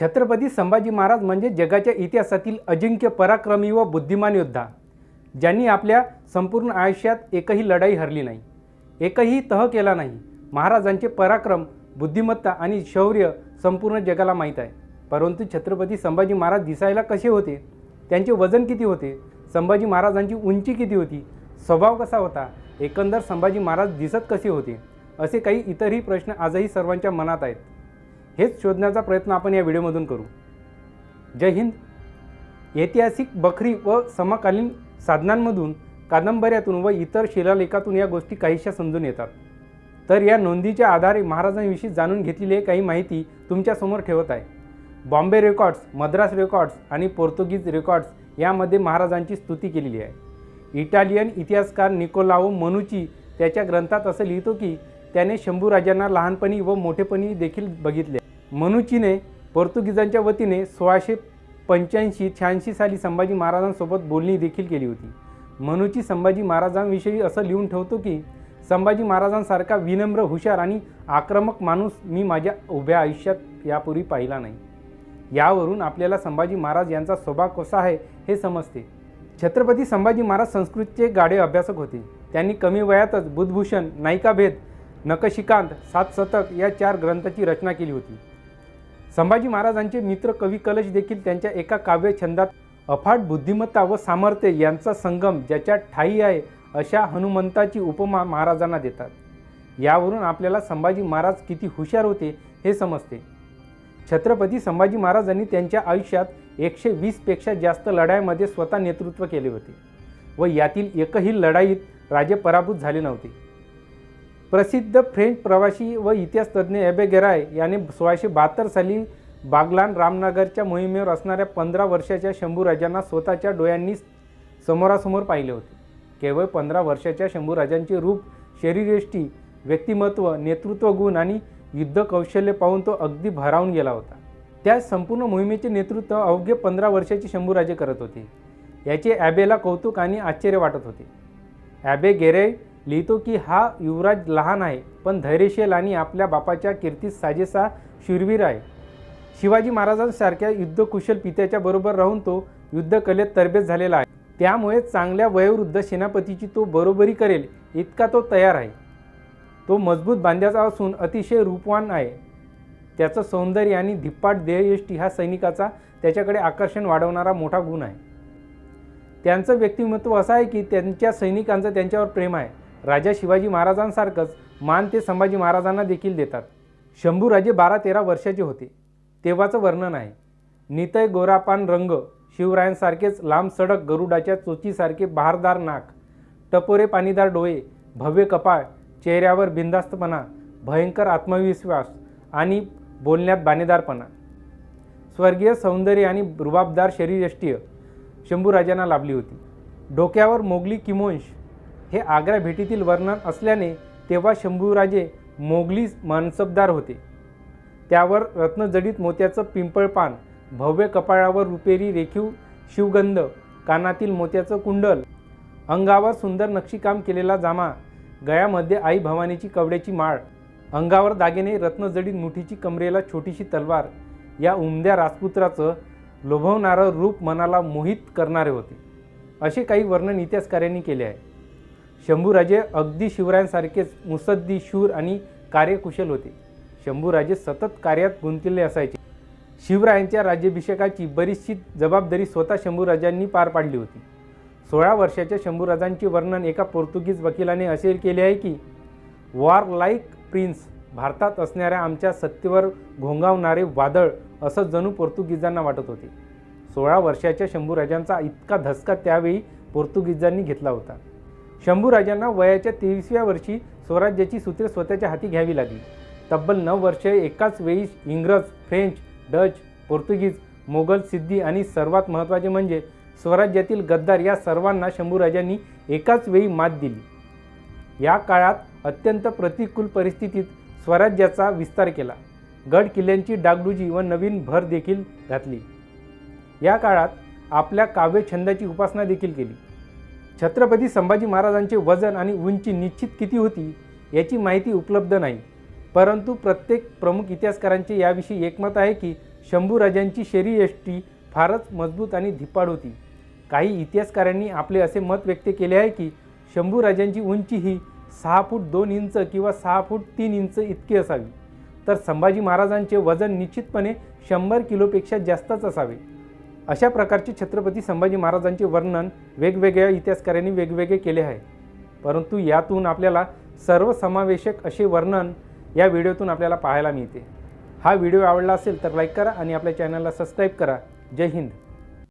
छत्रपती संभाजी महाराज म्हणजे जगाच्या इतिहासातील अजिंक्य पराक्रमी व बुद्धिमान योद्धा ज्यांनी आपल्या संपूर्ण आयुष्यात एकही लढाई हरली नाही एकही तह केला नाही. महाराजांचे पराक्रम बुद्धिमत्ता आणि शौर्य संपूर्ण जगाला माहीत आहे. परंतु छत्रपती संभाजी महाराज दिसायला कसे होते? त्यांचे वजन किती होते? संभाजी महाराजांची उंची किती होती? स्वभाव कसा होता? एकंदर संभाजी महाराज दिसत कसे होते? असे काही इतरही प्रश्न आजही सर्वांच्या मनात आहेत. हेच शोधण्याचा प्रयत्न आपण या व्हिडिओमधून करू. जय हिंद. ऐतिहासिक बखरी व समकालीन साधनांमधून कादंबऱ्यातून व इतर शिलालेखातून या गोष्टी काहीशा समजून येतात. तर या नोंदीच्या आधारे महाराजांविषयी जाणून घेतलेली काही माहिती तुमच्यासमोर ठेवत आहे. बॉम्बे रेकॉर्ड्स मद्रास रेकॉर्ड्स आणि पोर्तुगीज रेकॉर्ड्स यामध्ये महाराजांची स्तुती केलेली आहे. इटालियन इतिहासकार निकोलाओ मनुची त्याच्या ग्रंथात असं लिहितो की त्याने शंभूराजांना लहानपणी व मोठेपणी देखील बघितले. मनुचीने पोर्तुगीजांच्या वतीने सोळाशे पंच्याऐंशी शहाऐंशी साली संभाजी महाराजांसोबत बोलणी देखील केली होती. मनुची संभाजी महाराजांविषयी असं लिहून ठेवतो की संभाजी महाराजांसारखा विनम्र हुशार आणि आक्रमक माणूस मी माझ्या उभ्या आयुष्यात यापूर्वी पाहिला नाही. यावरून आपल्याला संभाजी महाराज यांचा स्वभाव कसा आहे हे समजते. छत्रपती संभाजी महाराज संस्कृतचे गाढे अभ्यासक होते. त्यांनी कमी वयातच बुधभूषण नायिकाभेद नकशिकांत सात शतक या चार ग्रंथाची रचना केली होती. संभाजी महाराजांचे मित्र कवी कलश देखील त्यांच्या एका काव्य छंदात अफाट बुद्धिमत्ता व सामर्थ्य यांचा संगम ज्याच्या ठाई आहे अशा हनुमंताची उपमा महाराजांना देतात. यावरून आपल्याला संभाजी महाराज किती हुशार होते हे समजते. छत्रपती संभाजी महाराजांनी त्यांच्या आयुष्यात एकशे वीसपेक्षा जास्त लढाईमध्ये स्वतः नेतृत्व केले होते व यातील एकही लढाईत राजे पराभूत झाले नव्हते. प्रसिद्ध फ्रेंच प्रवासी व इतिहासतज्ञ एबे गेराय याने सोळाशे बहात्तर साली बागलान रामनगरच्या मोहिमेवर असणाऱ्या पंधरा वर्षाच्या शंभूराजांना स्वतःच्या डोळ्यांनी समोरासमोर पाहिले होते. केवळ पंधरा वर्षाच्या शंभूराजांचे रूप शरीरयष्टी व्यक्तिमत्व नेतृत्व गुण आणि युद्ध कौशल्य पाहून तो अगदी भारावून गेला होता. त्या संपूर्ण मोहिमेचे नेतृत्व अवघे पंधरा वर्षाचे शंभूराजे करत होते. याचे ॲबेला कौतुक आणि आश्चर्य वाटत होते. ॲबे गेरे लिहितो की हा युवराज लहान आहे पण धैर्यशील आणि आपल्या बापाच्या कीर्तीस साजेसा शूरवीर आहे. शिवाजी महाराजांसारख्या युद्धकुशल पित्याच्या बरोबर राहून तो युद्धकलेत तरबेज झालेला आहे. त्यामुळे चांगल्या वयोवृद्ध सेनापतीची तो बरोबरी करेल इतका तो तयार आहे. तो मजबूत बांध्याचा असून अतिशय रूपवान आहे. त्याचं सौंदर्य आणि धिप्पाट देहयष्टी हा सैनिकाचा त्याच्याकडे आकर्षण वाढवणारा मोठा गुण आहे. त्यांचं व्यक्तिमत्व असं आहे की त्यांच्या सैनिकांचं त्यांच्यावर प्रेम आहे. राजा शिवाजी महाराजांसारखंच मान ते संभाजी महाराजांना देखील देतात. शंभूराजे बारा तेरा वर्षाचे होते. तेव्हाचं वर्णन आहे. नितय गोरापान रंग शिवरायांसारखेच लांब सडक गरुडाच्या चोचीसारखे बहारदार नाक टपोरे पाणीदार डोळे भव्य कपाळ चेहऱ्यावर बिंदास्तपणा भयंकर आत्मविश्वास आणि बोलण्यात बाणेदारपणा. स्वर्गीय सौंदर्य आणि रुबाबदार शरीरयष्टीय शंभूराजांना लाभली होती. डोक्यावर मोगली किमोंश हे आग्रा भेटीतील वर्णन असल्याने तेव्हा शंभूराजे मोगली मानसबदार होते. त्यावर रत्नजडित मोत्याचं पिंपळपान भव्य कपाळावर रुपेरी रेखीव शिवगंध कानातील मोत्याचं कुंडल अंगावर सुंदर नक्षीकाम केलेला जामा गळ्यामध्ये आई भवानीची कवड्याची माळ अंगावर दागिने रत्नजडीत मुठीची कमरेला छोटीशी तलवार या उमद्या राजपुत्राचं लोभवणारं रूप मनाला मोहित करणारे होते. असे काही वर्णन इतिहासकारांनी केले आहे. शंभूराजे अगदी शिवरायांसारखेच मुसद्दी शूर आणि कार्यकुशल होते. शंभूराजे सतत कार्यात गुंतलेले असायचे. शिवरायांच्या राज्याभिषेकाची बरीचशी जबाबदारी स्वतः शंभूराजांनी पार पाडली होती. सोळा वर्षाच्या शंभूराजांचे वर्णन एका पोर्तुगीज वकिलाने असे केले आहे की वॉर लाईक प्रिन्स भारतात असणाऱ्या आमच्या सत्तेवर घोंगावणारे वादळ असं जणू पोर्तुगीजांना वाटत होते. सोळा वर्षाच्या शंभूराजांचा इतका धसका त्यावेळी पोर्तुगीजांनी घेतला होता. शंभूराजांना वयाच्या तेवीसव्या वर्षी स्वराज्याची सूत्रे स्वतःच्या हाती घ्यावी लागली. तब्बल नऊ वर्षे एकाच वेळी इंग्रज फ्रेंच डच पोर्तुगीज मोगल सिद्धी आणि सर्वात महत्त्वाचे म्हणजे स्वराज्यातील गद्दार या सर्वांना शंभूराजांनी एकाच वेळी मात दिली. या काळात अत्यंत प्रतिकूल परिस्थितीत स्वराज्याचा विस्तार केला. गड किल्ल्यांची डागडुजी व नवीन भर देखील घातली. या काळात आपल्या काव्यछंदाची उपासना देखील केली. छत्रपती संभाजी महाराजांचे वजन आणि उंची निश्चित किती होती याची माहिती उपलब्ध नाही. परंतु प्रत्येक प्रमुख इतिहासकारांचे याविषयी एकमत आहे की शंभूराजांची शरीरयष्टी फारच मजबूत आणि धिप्पाड होती. काही इतिहासकारांनी आपले असे मत व्यक्त केले आहे की शंभूराजांची उंची ही सहा फूट दोन इंच किंवा सहा फूट तीन इंच इतकी असावी. तर संभाजी महाराजांचे वजन निश्चितपणे शंभर किलोपेक्षा जास्तच असावे. अशा प्रकारचे छत्रपती संभाजी महाराजांचे वर्णन वेगवेगळ्या इतिहासकारांनी वेगवेगळे केले आहे. परंतु यातून आपल्याला सर्वसमावेशक असे वर्णन या व्हिडिओतून आपल्याला पाहायला मिळते. हा व्हिडिओ आवडला असेल तर लाईक करा आणि आपल्या चॅनलला सबस्क्राईब करा. जय हिंद.